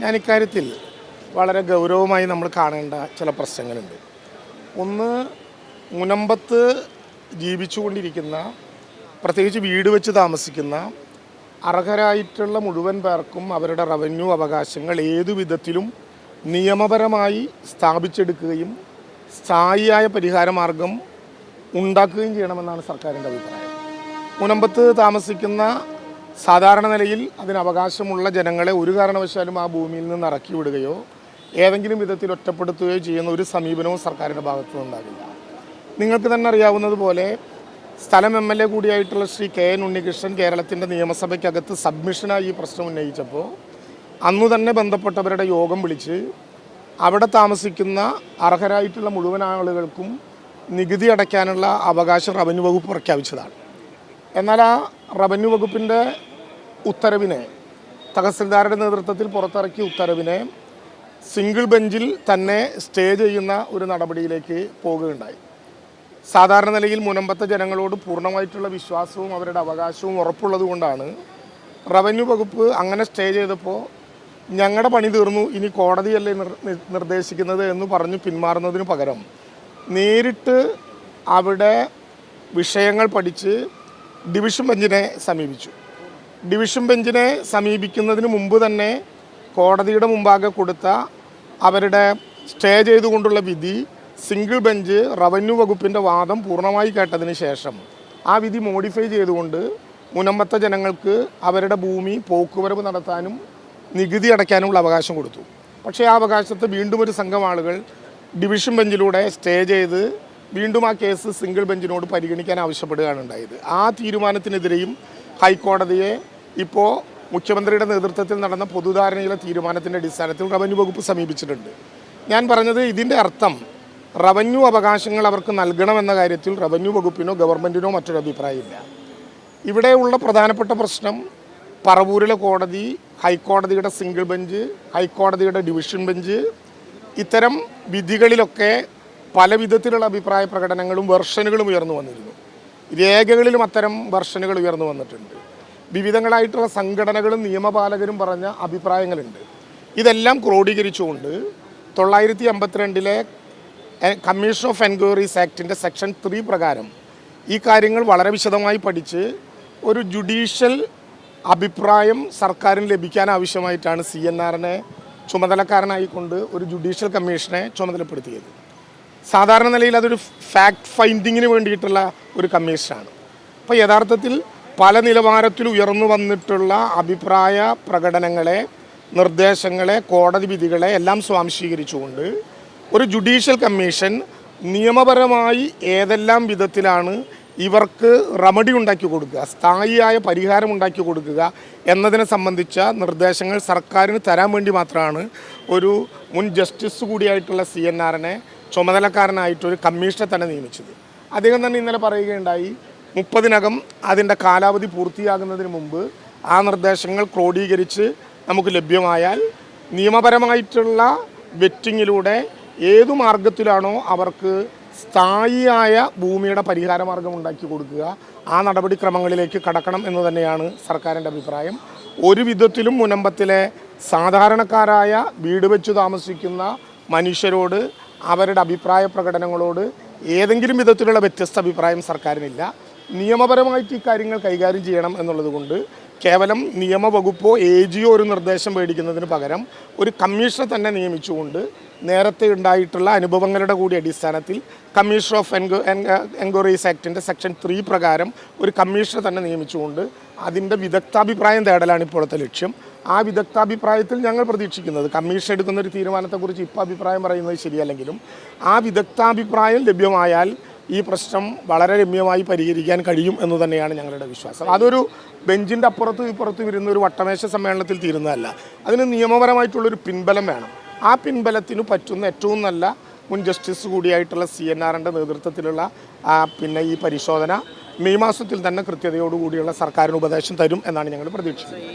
ഞാൻ ഇക്കാര്യത്തിൽ വളരെ ഗൗരവമായി നമ്മൾ കാണേണ്ട ചില പ്രശ്നങ്ങളുണ്ട്. ഒന്ന് മുനമ്പത്ത് ജീവിച്ചുകൊണ്ടിരിക്കുന്ന പ്രത്യേകിച്ച് വീട് വെച്ച് താമസിക്കുന്ന അർഹരായിട്ടുള്ള മുഴുവൻ പേർക്കും അവരുടെ റവന്യൂ അവകാശങ്ങൾ ഏതു വിധത്തിലും നിയമപരമായി സ്ഥാപിച്ചെടുക്കുകയും സ്ഥായിയായ പരിഹാരമാർഗം ഉണ്ടാക്കുകയും ചെയ്യണമെന്നാണ് സർക്കാരിന്റെ അഭിപ്രായം. മുനമ്പത്ത് താമസിക്കുന്ന സാധാരണ നിലയിൽ അതിന് അവകാശമുള്ള ജനങ്ങളെ ഒരു കാരണവശാലും ആ ഭൂമിയിൽ നിന്ന് ഇറക്കി വിടുകയോ ഏതെങ്കിലും വിധത്തിൽ ഒറ്റപ്പെടുത്തുകയോ ചെയ്യുന്ന ഒരു സമീപനവും സർക്കാരിന്റെ ഭാഗത്തു നിന്നുണ്ടാകില്ല നിങ്ങൾക്ക് തന്നെ അറിയാവുന്നതുപോലെ സ്ഥലം എം എൽ എ കൂടിയായിട്ടുള്ള ശ്രീ കെ എൻ ഉണ്ണികൃഷ്ണൻ കേരളത്തിന്റെ നിയമസഭയ്ക്കകത്ത് സബ്മിഷനായി ഈ പ്രശ്നം ഉന്നയിച്ചപ്പോൾ അന്നു തന്നെ ബന്ധപ്പെട്ടവരുടെ യോഗം വിളിച്ച് അവിടെ താമസിക്കുന്ന അർഹരായിട്ടുള്ള മുഴുവൻ ആളുകൾക്കും നികുതി അടയ്ക്കാനുള്ള അവകാശം റവന്യൂ വകുപ്പ് പ്രഖ്യാപിച്ചതാണ്. എന്നാൽ ആ റവന്യൂ വകുപ്പിന്റെ ഉത്തരവിനെ തഹസിൽദാരുടെ നേതൃത്വത്തിൽ പുറത്തിറക്കിയ ഉത്തരവിനെ സിംഗിൾ ബെഞ്ചിൽ തന്നെ സ്റ്റേ ചെയ്യുന്ന ഒരു നടപടിയിലേക്ക് പോകുകയുണ്ടായി. സാധാരണ നിലയിൽ മുനമ്പത്തെ ജനങ്ങളോട് പൂർണമായിട്ടുള്ള വിശ്വാസവും അവരുടെ അവകാശവും ഉറപ്പുള്ളത് കൊണ്ടാണ് റവന്യൂ വകുപ്പ് അങ്ങനെ സ്റ്റേ ചെയ്തപ്പോൾ ഞങ്ങളുടെ പണി തീർന്നു ഇനി കോടതിയല്ലേ നിർ നിർദ്ദേശിക്കുന്നത് എന്ന് പറഞ്ഞു പിന്മാറുന്നതിന് പകരം നേരിട്ട് അവിടെ വിഷയങ്ങൾ പഠിച്ച് ഡിവിഷൻ ബെഞ്ചിനെ സമീപിച്ചു. ഡിവിഷൻ ബെഞ്ചിനെ സമീപിക്കുന്നതിന് മുമ്പ് തന്നെ കോടതിയുടെ മുമ്പാകെ കൊടുത്ത അവരുടെ സ്റ്റേ ചെയ്തുകൊണ്ടുള്ള വിധി സിംഗിൾ ബെഞ്ച് റവന്യൂ വകുപ്പിന്റെ വാദം പൂർണമായി കേട്ടതിന് ശേഷം ആ വിധി മോഡിഫൈ ചെയ്തുകൊണ്ട് മുനമ്പത്തെ ജനങ്ങൾക്ക് അവരുടെ ഭൂമി പോക്കുവരവ് നടത്താനും നികുതി അടയ്ക്കാനുമുള്ള അവകാശം കൊടുത്തു. പക്ഷേ ആ അവകാശത്തെ വീണ്ടും ഒരു സംഘം ആളുകൾ ഡിവിഷൻ ബെഞ്ചിലൂടെ സ്റ്റേ ചെയ്ത് വീണ്ടും ആ കേസ് സിംഗിൾ ബെഞ്ചിനോട് പരിഗണിക്കാൻ ആവശ്യപ്പെടുകയാണ് ഉണ്ടായത് ആ തീരുമാനത്തിനെതിരെയും ഹൈക്കോടതിയെ ഇപ്പോൾ മുഖ്യമന്ത്രിയുടെ നേതൃത്വത്തിൽ നടന്ന പൊതുധാരണയിലെ തീരുമാനത്തിന്റെ അടിസ്ഥാനത്തിൽ റവന്യൂ വകുപ്പ് സമീപിച്ചിട്ടുണ്ട്. ഞാൻ പറഞ്ഞത് ഇതിന്റെ അർത്ഥം റവന്യൂ അവകാശങ്ങൾ അവർക്ക് നൽകണമെന്ന കാര്യത്തിൽ റവന്യൂ വകുപ്പിനോ ഗവൺമെന്റിനോ മറ്റൊരു അഭിപ്രായമില്ല. ഇവിടെയുള്ള പ്രധാനപ്പെട്ട പ്രശ്നം പറവൂരിലെ കോടതി ഹൈക്കോടതിയുടെ സിംഗിൾ ബെഞ്ച് ഹൈക്കോടതിയുടെ ഡിവിഷൻ ബെഞ്ച് ഇത്തരം വിധികളിലൊക്കെ പല വിധത്തിലുള്ള അഭിപ്രായ പ്രകടനങ്ങളും വെർഷനുകളും ഉയർന്നു വന്നിരുന്നു. രേഖകളിലും അത്തരം വെർഷനുകൾ ഉയർന്നു വന്നിട്ടുണ്ട്. വിവിധങ്ങളായിട്ടുള്ള സംഘടനകളും നിയമപാലകരും പറഞ്ഞ അഭിപ്രായങ്ങളുണ്ട്. ഇതെല്ലാം ക്രോഡീകരിച്ചുകൊണ്ട് തൊള്ളായിരത്തി അമ്പത്തിരണ്ടിലെ കമ്മീഷൻ ഓഫ് എൻക്വയറീസ് ആക്ടിന്റെ സെക്ഷൻ ത്രീ പ്രകാരം ഈ കാര്യങ്ങൾ വളരെ വിശദമായി പഠിച്ച് ഒരു ജുഡീഷ്യൽ അഭിപ്രായം സർക്കാരിന് ലഭിക്കാൻ ആവശ്യമായിട്ടാണ് സി എൻ ആറിനെ ചുമതലക്കാരനായിക്കൊണ്ട് ഒരു ജുഡീഷ്യൽ കമ്മീഷനെ ചുമതലപ്പെടുത്തിയത്. സാധാരണ നിലയിൽ അതൊരു ഫാക്ട് ഫൈൻഡിങ്ങിന് വേണ്ടിയിട്ടുള്ള ഒരു കമ്മീഷനാണ് അപ്പോൾ യഥാർത്ഥത്തിൽ പല നിലവാരത്തിൽ ഉയർന്നു വന്നിട്ടുള്ള അഭിപ്രായ പ്രകടനങ്ങളെ നിർദ്ദേശങ്ങളെ കോടതി വിധികളെ എല്ലാം സ്വാംശീകരിച്ചുകൊണ്ട് ഒരു ജുഡീഷ്യൽ കമ്മീഷൻ നിയമപരമായി ഏതെല്ലാം വിധത്തിലാണ് ഇവർക്ക് റെമഡി ഉണ്ടാക്കി കൊടുക്കുക സ്ഥായിയായ പരിഹാരം ഉണ്ടാക്കി കൊടുക്കുക എന്നതിനെ സംബന്ധിച്ച നിർദ്ദേശങ്ങൾ സർക്കാരിന് തരാൻ വേണ്ടി മാത്രമാണ് ഒരു മുൻ ജസ്റ്റിസ് കൂടിയായിട്ടുള്ള സി എൻ ആറിനെ ചുമതലക്കാരനായിട്ടൊരു കമ്മീഷനെ തന്നെ നിയമിച്ചത്. അദ്ദേഹം തന്നെ ഇന്നലെ പറയുകയുണ്ടായി മുപ്പതിനകം അതിന്റെ കാലാവധി പൂർത്തിയാകുന്നതിന് മുമ്പ് ആ നിർദ്ദേശങ്ങൾ ക്രോഡീകരിച്ച് നമുക്ക് ലഭ്യമായാൽ നിയമപരമായിട്ടുള്ള വെറ്റിങ്ങിലൂടെ ഏതു മാർഗത്തിലാണോ അവർക്ക് സ്ഥായിയായ ഭൂമിയുടെ പരിഹാര മാർഗം ഉണ്ടാക്കി കൊടുക്കുക ആ നടപടിക്രമങ്ങളിലേക്ക് കടക്കണം എന്ന് തന്നെയാണ് സർക്കാരിന്റെ അഭിപ്രായം. ഒരു വിധത്തിലും മുനമ്പത്തിലെ സാധാരണക്കാരായ വീട് വെച്ച് താമസിക്കുന്ന മനുഷ്യരോട് അവരുടെ അഭിപ്രായ പ്രകടനങ്ങളോട് ഏതെങ്കിലും വിധത്തിലുള്ള വ്യത്യസ്ത അഭിപ്രായം സർക്കാരിനില്ല. നിയമപരമായിട്ട് ഈ കാര്യങ്ങൾ കൈകാര്യം ചെയ്യണം എന്നുള്ളതുകൊണ്ട് കേവലം നിയമവകുപ്പോ എ ജിയോ ഒരു നിർദ്ദേശം മേടിക്കുന്നതിന് പകരം ഒരു കമ്മീഷനെ തന്നെ നിയമിച്ചുകൊണ്ട് നേരത്തെ ഉണ്ടായിട്ടുള്ള അനുഭവങ്ങളുടെ കൂടി അടിസ്ഥാനത്തിൽ കമ്മീഷൻ ഓഫ് എൻക്വ എൻക്വയറീസ് ആക്ടിന്റെ സെക്ഷൻ ത്രീ പ്രകാരം ഒരു കമ്മീഷനെ തന്നെ നിയമിച്ചുകൊണ്ട് അതിന്റെ വിദഗ്ധാഭിപ്രായം തേടലാണ് ഇപ്പോഴത്തെ ലക്ഷ്യം. ആ വിദഗ്ധാഭിപ്രായത്തിൽ ഞങ്ങൾ പ്രതീക്ഷിക്കുന്നത് കമ്മീഷൻ എടുക്കുന്ന ഒരു തീരുമാനത്തെക്കുറിച്ച് ഇപ്പോൾ അഭിപ്രായം പറയുന്നത് ശരിയല്ലെങ്കിലും ആ വിദഗ്ധാഭിപ്രായം ലഭ്യമായാൽ ഈ പ്രശ്നം വളരെ രമ്യമായി പരിഹരിക്കാൻ കഴിയും എന്ന് തന്നെയാണ് ഞങ്ങളുടെ വിശ്വാസം. അതൊരു ബെഞ്ചിന്റെ അപ്പുറത്തും ഇപ്പുറത്തും ഇരുന്ന ഒരു വട്ടമേശ സമ്മേളനത്തിൽ തീരുന്നതല്ല. അതിന് നിയമപരമായിട്ടുള്ളൊരു പിൻബലം വേണം. ആ പിൻബലത്തിന് പറ്റുന്ന ഏറ്റവും നല്ല മുൻ ജസ്റ്റിസ് കൂടിയായിട്ടുള്ള സി എൻ ആറിന്റെ നേതൃത്വത്തിലുള്ള പിന്നെ ഈ പരിശോധന മെയ് മാസത്തിൽ തന്നെ കൃത്യതയോടുകൂടിയുള്ള സർക്കാരിന് ഉപദേശം തരും എന്നാണ് ഞങ്ങൾ പ്രതീക്ഷിക്കുന്നത്.